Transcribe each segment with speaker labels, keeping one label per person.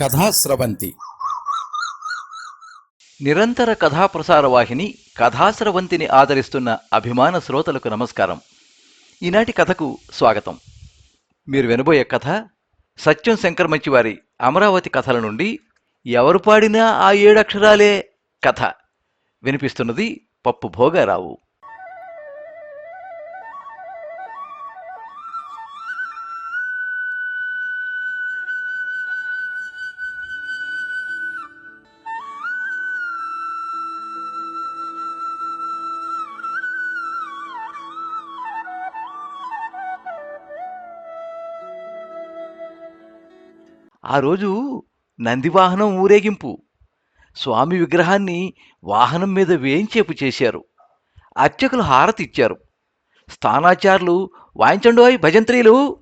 Speaker 1: కథాస్రవంతి
Speaker 2: నిరంతర కథాప్రసార వాహిని కథాస్రవంతిని ఆదరిస్తున్న అభిమాన శ్రోతలకు నమస్కారం. ఈనాటి కథకు స్వాగతం. మీరు వినబోయే కథ సత్యం శంకర్ మంచివారి అమరావతి కథల నుండి ఎవరు పాడినా ఆ ఏడక్షరాలే కథ. వినిపిస్తున్నది పప్పు భోగారావు. ఆ రోజు నందివాహనం ఊరేగింపు. స్వామి విగ్రహాన్ని వాహనం మీద వేయించేపు చేశారు. అర్చకులు హారతి ఇచ్చారు. స్థానాచారులు వాయించండోయ్ భజంత్రీలు!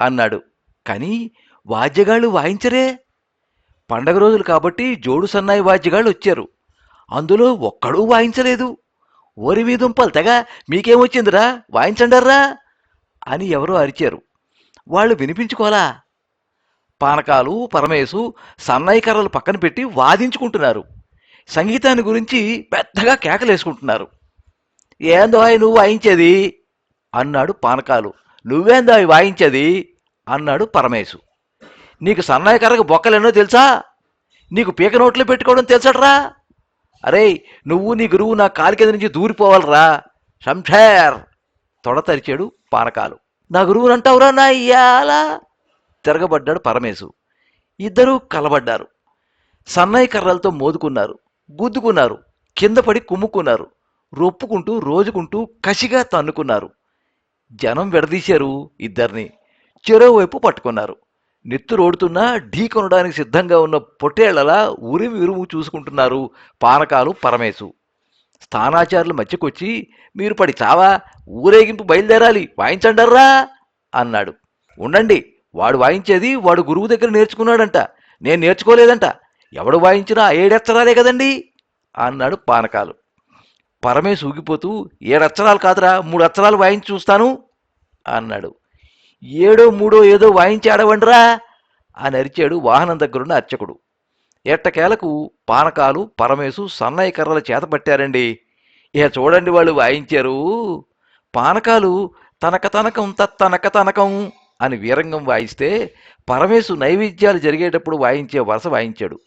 Speaker 2: అన్నాడు. కానీ వాద్యగాళ్ళు వాయించరే. పండగ రోజులు కాబట్టి జోడు సన్నాయి వాద్యగాళ్ళు వచ్చారు. అందులో ఒక్కడూ వాయించలేదు. ఓరి మీ దుంపలు తెగ మీకేమొచ్చిందిరా? వాయించండర్రా! అని ఎవరో అరిచారు. వాళ్ళు వినిపించుకోలా పానకాలు పరమేశు సన్నాయి కర్రలు పక్కన పెట్టి వాదించుకుంటున్నారు. సంగీతాన్ని గురించి పెద్దగా కేకలేసుకుంటున్నారు. ఏందోయ్ నువ్వు వాయించేది? అన్నాడు పానకాలు. నువ్వేందోయ్ వాయించేది? అన్నాడు పరమేశు. నీకు సన్నాయి కర్రకు బొక్కలేనో తెలుసా? నీకు పీక నోట్లు పెట్టుకోవడం తెలుసట్రా? అరే నువ్వు నీ గురువు నా కాలి కింద నుంచి దూరిపోవాలరా. శంషేర్! తొడతరిచాడు పానకాలు. నా గురువునంటావురా నా ఇయ్యాలా తిరగబడ్డాడు పరమేశు. ఇద్దరూ కలబడ్డారు. సన్నాయి కర్రలతో మోదుకున్నారు. గుద్దుకున్నారు. కింద పడి కుమ్ముకున్నారు. రొప్పుకుంటూ రోజుకుంటూ కసిగా తన్నుకున్నారు. జనం విడదీశారు ఇద్దరిని. చెరోవైపు పట్టుకున్నారు. నెత్తురోడుతున్నా ఢీ కొనడానికి సిద్ధంగా ఉన్న పొట్టేళ్ళలా ఉరిమి ఉరుము చూసుకుంటున్నారు పానకాలు పరమేశు. స్థానాచారులు మధ్యకొచ్చి మీరు పడి చావా? ఊరేగింపు బయలుదేరాలి. వాయించండర్రా? అన్నాడు. ఉండండి. వాడు వాయించేది వాడు గురువు దగ్గర నేర్చుకున్నాడంట. నేను నేర్చుకోలేదంట. ఎవడు వాయించినా ఏడెచ్చరాలే కదండి? అన్నాడు పానకాలు. పరమేశ్ ఊగిపోతూ ఏడచ్చరాలు కాదురా మూడు అచ్చరాలు వాయించి చూస్తాను అన్నాడు. ఏడో మూడో ఏదో వాయించి ఆడవండిరా అని అరిచాడు వాహనం దగ్గరున్న అర్చకుడు. ఎట్టకేలకు పానకాలు పరమేశు సన్నయ్య కర్రల చేత పట్టారండి. ఇక చూడండి వాళ్ళు వాయించారు. పానకాలు తనక తనకం తనక తనకం అని వీరంగం వాయిస్తే పరమేశు నైవేద్యాలు జరిగేటప్పుడు వాయించే వరస వాయించాడు.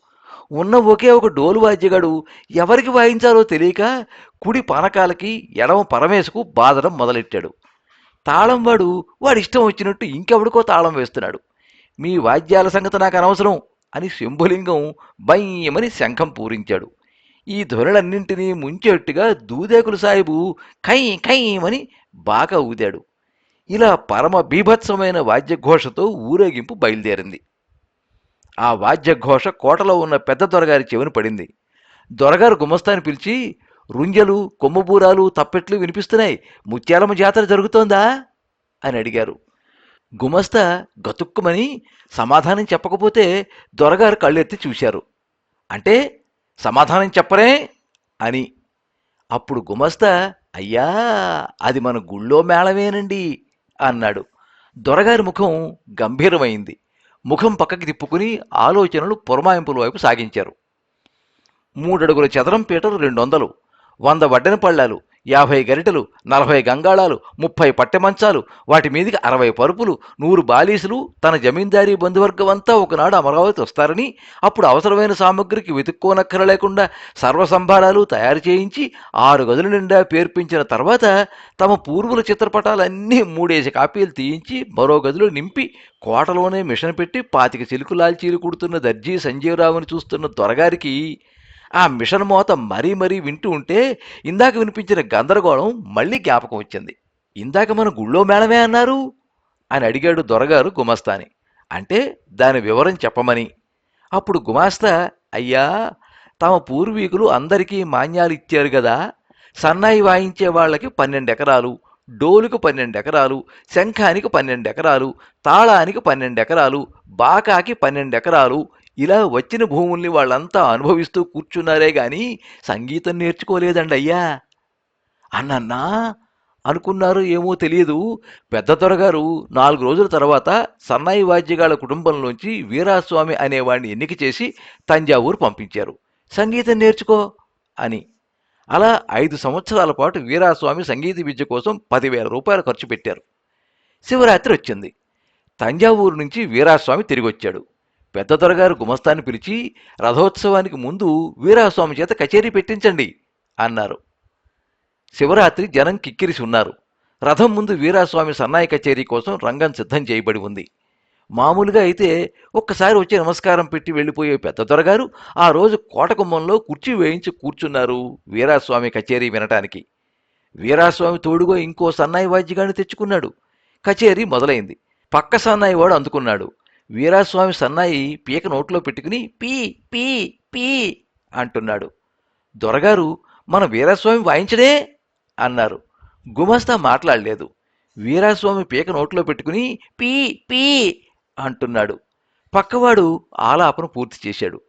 Speaker 2: ఉన్న ఒకే ఒక డోలు వాద్యగాడు ఎవరికి వాయించాలో తెలియక కుడి పానకాలకి ఎడమ పరమేశుకు బాధడం మొదలెట్టాడు. తాళం వాడు వాడి ఇష్టం వచ్చినట్టు ఇంకెవడికో తాళం వేస్తున్నాడు. మీ వాద్యాల సంగతి నాకు అనవసరం అని శంభులింగం బయ్యమని శంఖం పూరించాడు. ఈ ధ్వనులన్నింటినీ ముంచేట్టుగా దూదేకులు సాహిబు కై కైమని బాగా ఊదాడు. ఇలా పరమ బీభత్సమైన వాద్యఘోషతో ఊరేగింపు బయలుదేరింది. ఆ వాద్యఘోష కోటలో ఉన్న పెద్ద దొరగారి చెవిని పడింది. దొరగారు గుమస్తాని పిలిచి రుంజలు కొమ్మబూరాలు తప్పెట్లు వినిపిస్తున్నాయి. ముత్యాలమ్మ జాతర జరుగుతోందా? అని అడిగారు. గుమస్తా గతుక్కుమని సమాధానం చెప్పకపోతే దొరగారు కళ్ళెత్తి చూశారు. అంటే సమాధానం చెప్పరే? అని. అప్పుడు గుమస్తా అయ్యా అది మన గుళ్ళో మేళమేనండి. అన్నాడు. దొరగారి ముఖం గంభీరమైంది. ముఖం పక్కకి తిప్పుకుని ఆలోచనలు పురమాయింపుల వైపు సాగించారు. మూడడుగుల చదరం పీటలు రెండు వందలు వంద వడ్డెన పళ్ళాలు. యాభై గరిటలు నలభై గంగాళాలు ముప్పై పట్టెమంచాలు వాటి మీదికి అరవై పరుపులు నూరు బాలీసులు తన జమీందారీ బంధువర్గం అంతా ఒకనాడు అమరావతి వస్తారని అప్పుడు అవసరమైన సామగ్రికి వెతుక్కోనక్కర లేకుండా సర్వసంభారాలు తయారు చేయించి ఆరు గదుల నిండా పేర్పించిన తర్వాత తమ పూర్వుల చిత్రపటాలన్నీ మూడేసి కాపీలు తీయించి మరో గదులు నింపి కోటలోనే మిషన్ పెట్టి పాతిక చిలుకు లాల్చీలు కుడుతున్న దర్జీ సంజీవరావుని చూస్తున్న దొరగారికి ఆ మిషన్ మోత మరీ మరీ వింటూ ఉంటే ఇందాక వినిపించిన గందరగోళం మళ్ళీ జ్ఞాపకం వచ్చింది. ఇందాక మన గుళ్ళో మేళమే అన్నారు? అని అడిగాడు దొరగారు గుమస్తాని. అంటే దాని వివరం చెప్పమని. అప్పుడు గుమాస్తా అయ్యా తమ పూర్వీకులు అందరికీ మాన్యాలు ఇచ్చారు కదా సన్నాయి వాయించే వాళ్ళకి పన్నెండు ఎకరాలు డోలుకు పన్నెండు ఎకరాలు శంఖానికి పన్నెండు ఎకరాలు తాళానికి పన్నెండు ఎకరాలు బాకాకి పన్నెండు ఎకరాలు ఇలా వచ్చిన భూముల్ని వాళ్ళంతా అనుభవిస్తూ కూర్చున్నారే గాని సంగీతం నేర్చుకోలేదండి అయ్యా. అన్నన్నా అనుకున్నారు ఏమో తెలియదు పెద్ద దొరగారు నాలుగు రోజుల తర్వాత సన్నాయి వాద్యగాళ్ళ కుటుంబంలోంచి వీరాస్వామి అనేవాడిని ఎన్నిక చేసి తంజావూరు పంపించారు. సంగీతం నేర్చుకో అని. అలా ఐదు సంవత్సరాల పాటు వీరాస్వామి సంగీత విద్య కోసం పదివేల రూపాయలు ఖర్చు పెట్టారు. శివరాత్రి వచ్చింది. తంజావూరు నుంచి వీరాస్వామి తిరిగి వచ్చాడు పెద్ద దొరగారు గుమస్తాన్ని పిలిచి రథోత్సవానికి ముందు వీరాస్వామి చేత కచేరీ పెట్టించండి అన్నారు. శివరాత్రి జనం కిక్కిరిసి ఉన్నారు. రథం ముందు వీరాస్వామి సన్నాయి కచేరీ కోసం రంగం సిద్ధం చేయబడి ఉంది. మామూలుగా అయితే ఒక్కసారి వచ్చి నమస్కారం పెట్టి వెళ్ళిపోయే పెద్ద దొరగారు ఆ రోజు కోటకుమ్మంలో కుర్చీ వేయించి కూర్చున్నారు వీరాస్వామి కచేరీ వినటానికి. వీరాస్వామి తోడుగా ఇంకో సన్నాయి వాద్యగాన్ని తెచ్చుకున్నాడు. కచేరీ మొదలైంది. పక్క సన్నాయి వాడు అందుకున్నాడు. వీరాస్వామి సన్నాయి పీక నోట్లో పెట్టుకుని పీ పీ పీ అంటున్నాడు. దొరగారు మన వీరాస్వామి వాయించడే అన్నారు. గుమస్తా మాట్లాడలేదు. వీరాస్వామి పీక నోట్లో పెట్టుకుని పీ పీ అంటున్నాడు. పక్కవాడు ఆలాపన పూర్తి చేశాడు.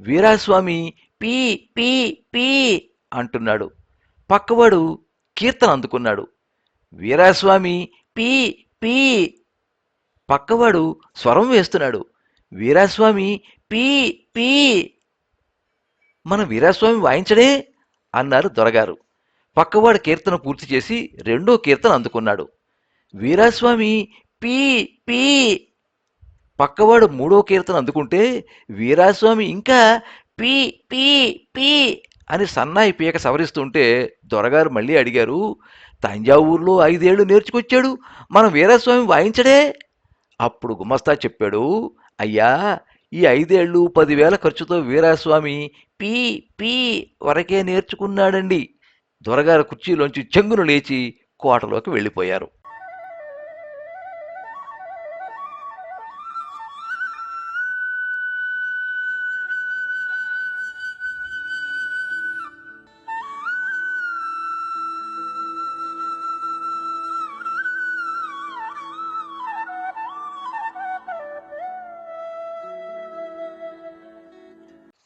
Speaker 2: వీరాస్వామి పీ పీ పీ అంటున్నాడు. పక్కవాడు కీర్తన అందుకున్నాడు. వీరాస్వామి పీ పీ పక్కవాడు స్వరం వేస్తున్నాడు. వీరాస్వామి పీ పీ మన వీరాస్వామి వాయించడే? అన్నారు దొరగారు. పక్కవాడు కీర్తన పూర్తి చేసి రెండో కీర్తన అందుకున్నాడు. వీరాస్వామి పీ పీ పక్కవాడు మూడో కీర్తన అందుకుంటే వీరాస్వామి ఇంకా పీ పీ పీ అని సన్నాయి పీక సవరిస్తుంటే దొరగారు మళ్ళీ అడిగారు తంజావూరులో ఐదేళ్ళు నేర్చుకొచ్చాడు? మన వీరాస్వామి వాయించడే? అప్పుడు గుమస్తా చెప్పాడు అయ్యా ఈ ఐదేళ్ళు పదివేల ఖర్చుతో వీరాస్వామి పీ పీ వరకే నేర్చుకున్నాడండి. దొరగారు కుర్చీలోంచి చెంగును లేచి కోటలోకి వెళ్ళిపోయారు.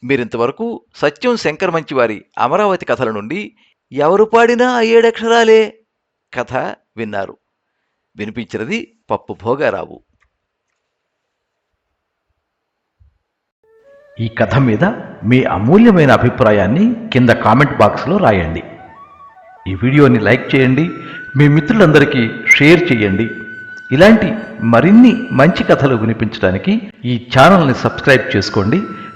Speaker 2: మీరింతవరకు సత్యం శంకర్ మంచివారి అమరావతి కథల నుండి ఎవరు పాడినా ఆ ఏడక్షరాలే కథ విన్నారు. వినిపించినది పప్పు భోగారావు.
Speaker 1: ఈ కథ మీద మీ అమూల్యమైన అభిప్రాయాన్ని కింద కామెంట్ బాక్స్లో రాయండి. ఈ వీడియోని లైక్ చేయండి మీ మిత్రులందరికీ షేర్ చేయండి. ఇలాంటి మరిన్ని మంచి కథలు వినిపించడానికి ఈ ఛానల్ని సబ్స్క్రైబ్ చేసుకోండి.